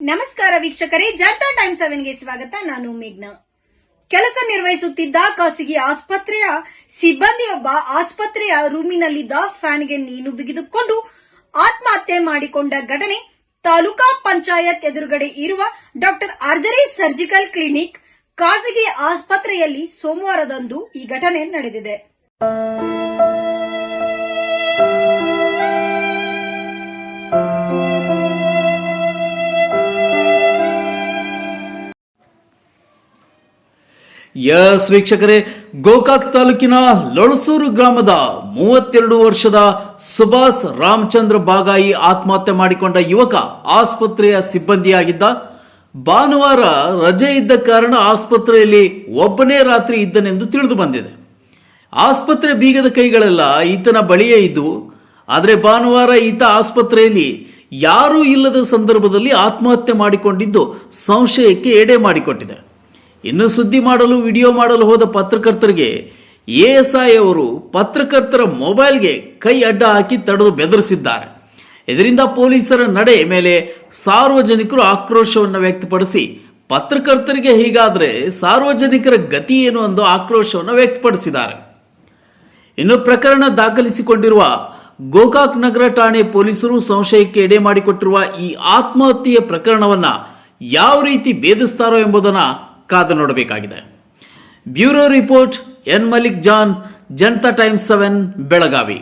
ನಮಸ್ಕಾರ ವೀಕ್ಷಕರೇ ಜನತಾ ಟೈಮ್ ಸೆವೆನ್ಗೆ ಸ್ವಾಗತ. ನಾನು ಮೇಘ್ನಾ. ಕೆಲಸ ನಿರ್ವಹಿಸುತ್ತಿದ್ದ ಖಾಸಗಿ ಆಸ್ಪತ್ರೆಯ ಸಿಬ್ಬಂದಿಯೊಬ್ಬ ಆಸ್ಪತ್ರೆಯ ರೂಮಿನಲ್ಲಿದ್ದ ಫ್ಯಾನ್ಗೆ ನೀನು ಬಿಗಿದುಕೊಂಡು ಆತ್ಮಹತ್ಯೆ ಮಾಡಿಕೊಂಡ ಘಟನೆ. ತಾಲೂಕಾ ಪಂಚಾಯತ್ ಎದುರುಗಡೆ ಇರುವ ಡಾಕ್ಟರ್ ಆರ್ಜರಿ ಸರ್ಜಿಕಲ್ ಕ್ಲಿನಿಕ್ ಖಾಸಗಿ ಆಸ್ಪತ್ರೆಯಲ್ಲಿ ಸೋಮವಾರದಂದು ಈ ಘಟನೆ ನಡೆದಿದೆ. ಯಸ್ ವೀಕ್ಷಕರೇ, ಗೋಕಾಕ್ ತಾಲೂಕಿನ ಲೊಳಸೂರು ಗ್ರಾಮದ ಮೂವತ್ತೆರಡು ವರ್ಷದ ಸುಭಾಷ್ ರಾಮಚಂದ್ರ ಬಾಗಾಯಿ ಆತ್ಮಹತ್ಯೆ ಮಾಡಿಕೊಂಡ ಯುವಕ ಆಸ್ಪತ್ರೆಯ ಸಿಬ್ಬಂದಿಯಾಗಿದ್ದ. ಭಾನುವಾರ ರಜೆ ಇದ್ದ ಕಾರಣ ಆಸ್ಪತ್ರೆಯಲ್ಲಿ ಒಬ್ಬನೇ ರಾತ್ರಿ ಇದ್ದನೆಂದು ತಿಳಿದು ಬಂದಿದೆ. ಆಸ್ಪತ್ರೆ ಬೀಗದ ಕೈಗಳೆಲ್ಲ ಈತನ ಬಳಿಯೇ ಇದ್ದವು ಆದರೆ ಭಾನುವಾರ ಈತ ಆಸ್ಪತ್ರೆಯಲ್ಲಿ ಯಾರೂ ಇಲ್ಲದ ಸಂದರ್ಭದಲ್ಲಿ ಆತ್ಮಹತ್ಯೆ ಮಾಡಿಕೊಂಡಿದ್ದು ಸಂಶಯಕ್ಕೆ ಎಡೆ ಮಾಡಿಕೊಟ್ಟಿದೆ. ಇನ್ನು ಸುದ್ದಿ ಮಾಡಲು, ವಿಡಿಯೋ ಮಾಡಲು ಹೋದ ಪತ್ರಕರ್ತರಿಗೆ ಎಎಸ್ಐ ಅವರು ಪತ್ರಕರ್ತರ ಮೊಬೈಲ್ಗೆ ಕೈ ಅಡ್ಡ ಹಾಕಿ ತಡೆದು ಬೆದರಿಸಿದ್ದಾರೆ. ಇದರಿಂದ ಪೊಲೀಸರ ನಡೆ ಮೇಲೆ ಸಾರ್ವಜನಿಕರು ಆಕ್ರೋಶವನ್ನು ವ್ಯಕ್ತಪಡಿಸಿ, ಪತ್ರಕರ್ತರಿಗೆ ಹೀಗಾದರೆ ಸಾರ್ವಜನಿಕರ ಗತಿ ಏನು ಎಂದು ಆಕ್ರೋಶವನ್ನು ವ್ಯಕ್ತಪಡಿಸಿದ್ದಾರೆ. ಇನ್ನು ಪ್ರಕರಣ ದಾಖಲಿಸಿಕೊಂಡಿರುವ ಗೋಕಾಕ್ ನಗರ ಠಾಣೆ ಪೊಲೀಸರು ಸಂಶಯಕ್ಕೆ ಎಡೆ ಮಾಡಿಕೊಟ್ಟಿರುವ ಈ ಆತ್ಮಹತ್ಯೆಯ ಪ್ರಕರಣವನ್ನು ಯಾವ ರೀತಿ ಭೇದಿಸ್ತಾರೋ ಎಂಬುದನ್ನ ಕಾದು ನೋಡಬೇಕಾಗಿದೆ. Bureau report N Malik Jan Janata times seven Belagavi.